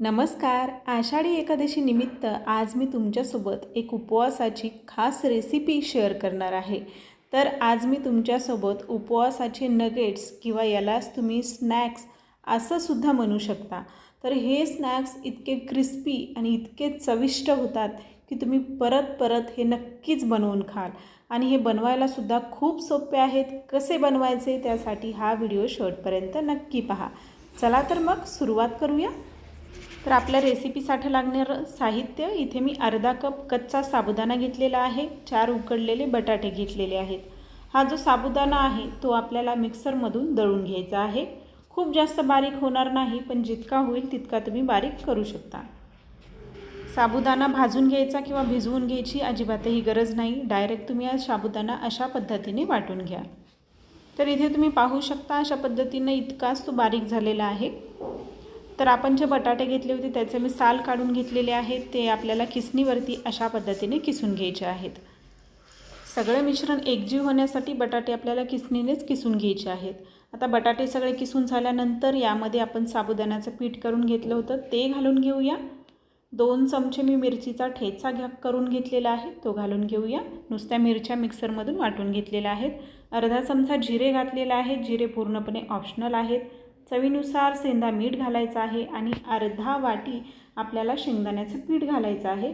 नमस्कार आषाढी एकादशी निमित्त आज मी तुमच्यासोबत एक उपवासाची खास रेसिपी शेअर करणार आहे. तर आज मी तुमच्यासोबत उपवासाचे नगेट्स किंवा यालाच तुम्ही स्नॅक्स असं सुद्धा म्हणू शकता. तर हे स्नॅक्स इतके क्रिस्पी आणि इतके चविष्ट होतात की तुम्ही परत परत हे नक्कीच बनवून खाल. आणि हे बनवायलासुद्धा खूप सोपे आहेत. कसे बनवायचे त्यासाठी हा व्हिडिओ शेवटपर्यंत नक्की पहा. चला तर मग सुरुवात करूया. तर आपल्या रेसिपीसाठी लागणारं साहित्य इथे मी अर्धा कप कच्चा साबुदाणा घेतलेला आहे. चार उकडलेले बटाटे घेतलेले आहेत. हा जो साबुदाणा आहे तो आपल्याला मिक्सरमधून दळून घ्यायचा आहे. खूप जास्त बारीक होणार नाही पण जितका होईल तितका तुम्ही बारीक करू शकता. साबुदाणा भाजून घ्यायचा किंवा भिजवून घ्यायची अजिबातही गरज नाही. डायरेक्ट तुम्ही आज साबुदाणा अशा पद्धतीने वाटून घ्या. तर इथे तुम्ही पाहू शकता अशा पद्धतीनं इतकाच तो बारीक झालेला आहे. तर आपण जे बटाटे घेतले होते त्याचे मी साल काढून घेतलेले आहेत. ते आपल्याला किसणीवरती अशा पद्धतीने किसून घ्यायचे आहेत. सगळे मिश्रण एकजीव होण्यासाठी बटाटे आपल्याला किसणीनेच किसून घ्यायचे आहेत. आता बटाटे सगळे किसून झाल्यानंतर यामध्ये आपण साबुदाण्याचं पीठ करून घेतलं होतं. ते घालून घेऊया. दोन चमचे मी मिरचीचा ठेचा घ्या करून घेतलेला आहे. तो घालून घेऊया. नुसत्या मिरच्या मिक्सरमधून वाटून घेतलेल्या आहेत. अर्धा चमचा जिरे घातलेला आहे. जिरे पूर्णपणे ऑप्शनल आहेत. चवीनुसार सेंधा मीठ घालायचं आहे आणि अर्धा वाटी आपल्याला शेंगदाण्याचं पीठ घालायचं आहे.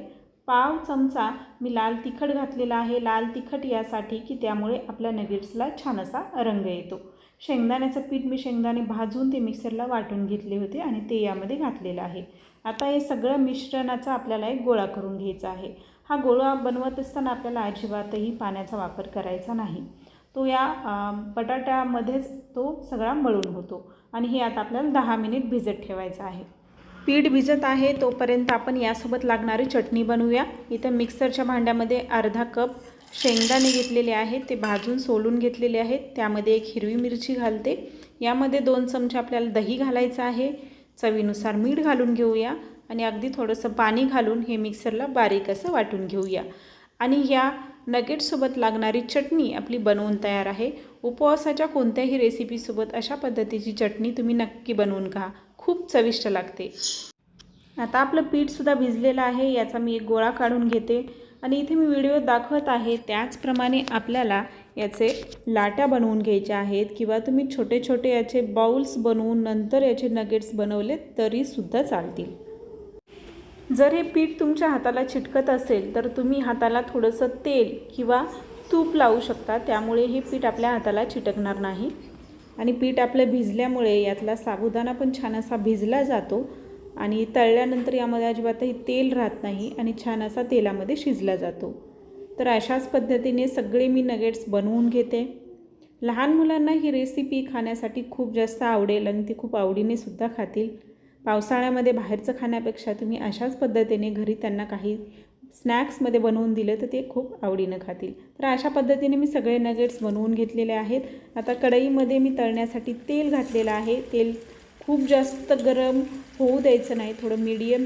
पाव चमचा मी लाल तिखट घातलेला आहे. लाल तिखट यासाठी की त्यामुळे आपल्या नगेट्सला छान असा रंग येतो. शेंगदाण्याचं पीठ मी शेंगदाणे भाजून ते मिक्सरला वाटून घेतले होते आणि ते यामध्ये घातलेलं आहे. आता हे सगळं मिश्रणाचा आपल्याला एक गोळा करून घ्यायचा आहे. हा गोळा बनवत असताना आपल्याला अजिबातही पाण्याचा वापर करायचा नाही. तो या बटाट्यामध्येच तो सगळा मळून होतो. आणि हे आता आपल्याला दहा मिनिट भिजत ठेवायचं आहे. पीठ भिजत आहे तोपर्यंत आपण यासोबत लागणारी चटणी बनवूया. इथं मिक्सरच्या भांड्यामध्ये अर्धा कप शेंगदाणे घेतलेले आहेत ते भाजून सोलून घेतलेले आहेत. त्यामध्ये एक हिरवी मिरची घालते. यामध्ये दोन चमचे आपल्याला दही घालायचं आहे. चवीनुसार मीठ घालून घेऊया. आणि अगदी थोडंसं पाणी घालून हे मिक्सरला बारीक असं वाटून घेऊया. आणि ह्या नगेटसोबत लागणारी चटणी आपली बनवून तयार आहे. उपवासाच्या कोणत्याही रेसिपीसोबत अशा पद्धतीची चटणी तुम्ही नक्की बनवून खा खूप चविष्ट लागते. आता आपलं पीठसुद्धा भिजलेलं आहे. याचा मी एक गोळा काढून घेते. आणि इथे मी व्हिडिओ दाखवत आहे. त्याचप्रमाणे आपल्याला याचे लाट्या बनवून घ्यायच्या आहेत. किंवा तुम्ही छोटे छोटे याचे बाउल्स बनवून नंतर याचे नगेट्स बनवले तरीसुद्धा चालतील. जर हे पीठ तुमच्या हाताला चिटकत असेल तर तुम्ही हाताला थोडंसं तेल किंवा तूप लावू शकता. त्यामुळे हे पीठ आपल्या हाताला चिटकणार नाही. आणि पीठ आपलं भिजल्यामुळे यातला साबुदाणा पण छान असा भिजला जातो. आणि तळल्यानंतर यामध्ये अजिबातही तेल राहत नाही आणि छान असा तेलामध्ये शिजला जातो. तर अशाच पद्धतीने सगळे मी नगेट्स बनवून घेते. लहान मुलांना ही रेसिपी खाण्यासाठी खूप जास्त आवडेल आणि ती खूप आवडीने सुद्धा खातील. पावसाळ्यामध्ये बाहेरचं खाण्यापेक्षा तुम्ही अशाच पद्धतीने घरी त्यांना काही स्नॅक्समध्ये बनवून दिलं तर ते खूप आवडीनं खातील. तर अशा पद्धतीने मी सगळे नगेट्स बनवून घेतलेले आहेत. आता कढईमध्ये मी तळण्यासाठी तेल घातलेलं आहे. तेल खूप जास्त गरम होऊ द्यायचं नाही. थोडं मीडियम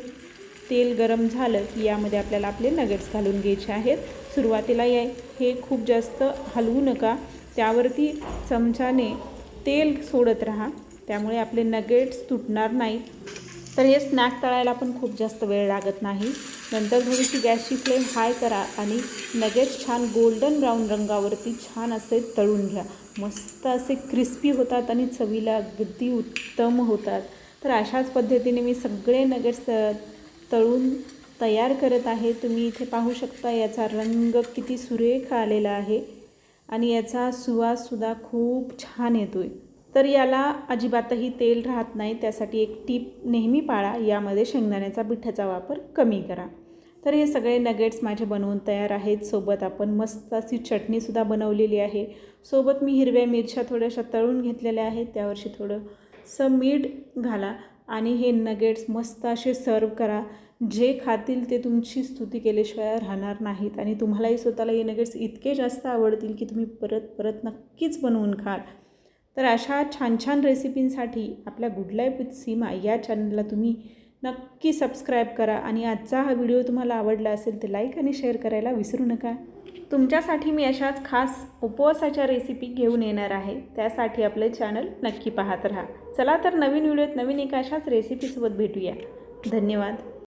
तेल गरम झालं की यामध्ये आपल्याला आपले नगेट्स घालून घ्यायचे आहेत. सुरुवातीला या हे खूप जास्त हलवू नका. त्यावरती चमच्याने तेल सोडत राहा. त्यामुळे आपले नगेट्स तुटणार नाहीत. तर हे स्नॅक तळायला पण खूप जास्त वेळ लागत नाही. नंतर थोडीशी गॅसची फ्लेम हाय करा आणि नगेट्स छान गोल्डन ब्राऊन रंगावरती छान असे तळून घ्या. मस्त असे क्रिस्पी होतात आणि चवीला अगदी उत्तम होतात. तर अशाच पद्धतीने मी सगळे नगेट्स तळून तयार करत आहे. तुम्ही इथे पाहू शकता याचा रंग किती सुरेख आलेला आहे. आणि याचा सुवाससुद्धा खूप छान येतो आहे तर याला अजिबातही तेल राहत नाही. त्यासाठी एक टीप नेहमी पाळा. यामध्ये शेंगदाण्याचा पिठाचा वापर कमी करा. तर हे सगळे नगेट्स माझे बनवून तयार आहेत. सोबत आपण मस्त अशी चटणीसुद्धा बनवलेली आहे. सोबत मी हिरव्या मिरच्या थोड्याशा तळून घेतलेल्या आहेत. त्यावरशी थोडंसं मीठ घाला आणि हे नगेट्स मस्त असे सर्व करा. जे खातील ते तुमची स्तुती केल्याशिवाय राहणार नाहीत आणि तुम्हालाही स्वतःला हे नगेट्स इतके जास्त आवडतील की तुम्ही परत परत नक्कीच बनवून खाल. तर अशा छान छान रेसिपींसाठी आपल्या गुड लाईफ विथ सीमा या चॅनलला तुम्ही नक्की सबस्क्राईब करा आणि आजचा हा व्हिडिओ तुम्हाला आवडला असेल तर लाईक आणि शेअर करायला विसरू नका. तुमच्यासाठी मी अशाच खास उपवासाच्या रेसिपी घेऊन येणार आहे. त्यासाठी आपलं चॅनल नक्की पाहत राहा. चला तर नवीन व्हिडिओत नवीन एका अशाच रेसिपीसोबत भेटूया. धन्यवाद.